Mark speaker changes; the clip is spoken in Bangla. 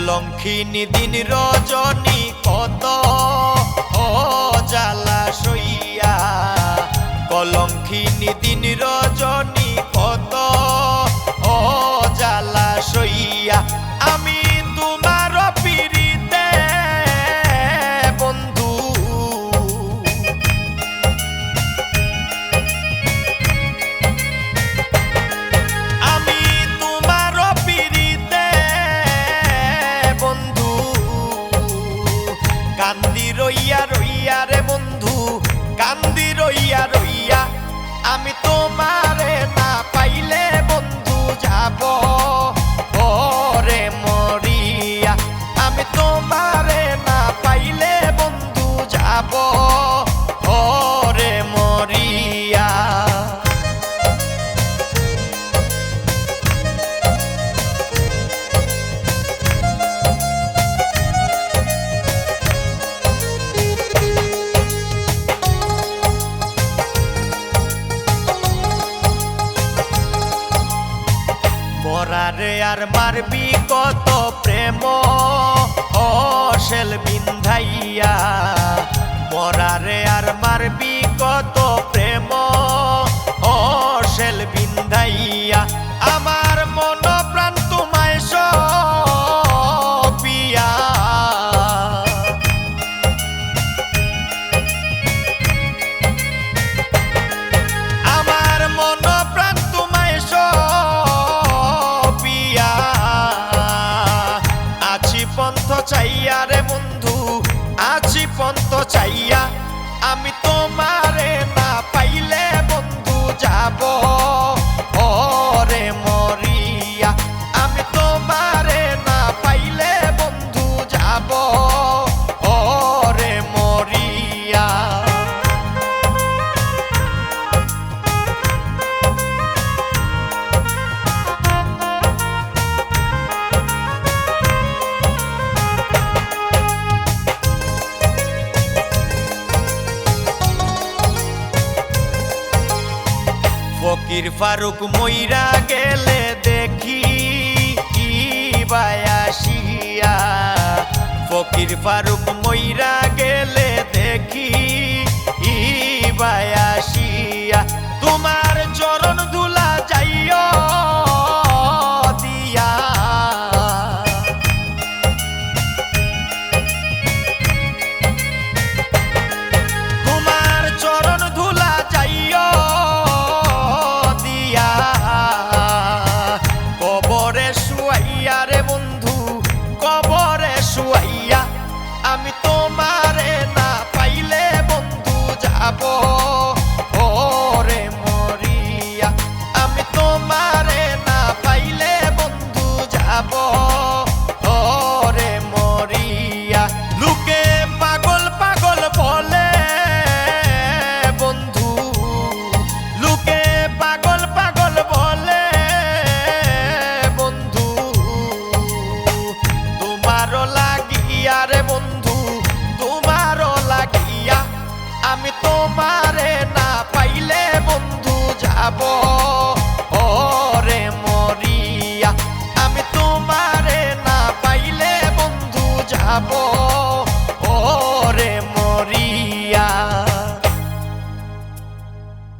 Speaker 1: কলঙ্কিনী দিন রজনী কত অজালা সই কান্দি রইয়া মরারে আর মারবি কত প্রেম। অশেল বিন্ধাইয়া মরারে আর মারবি খাইয়া আমি মীর ফারুক মইরা গেলে দেখি কি বায়াসিয়া ফকির ফারুক মইরা গেলে দেখি ই বায়াসিয়া তোমার চরণ ধুল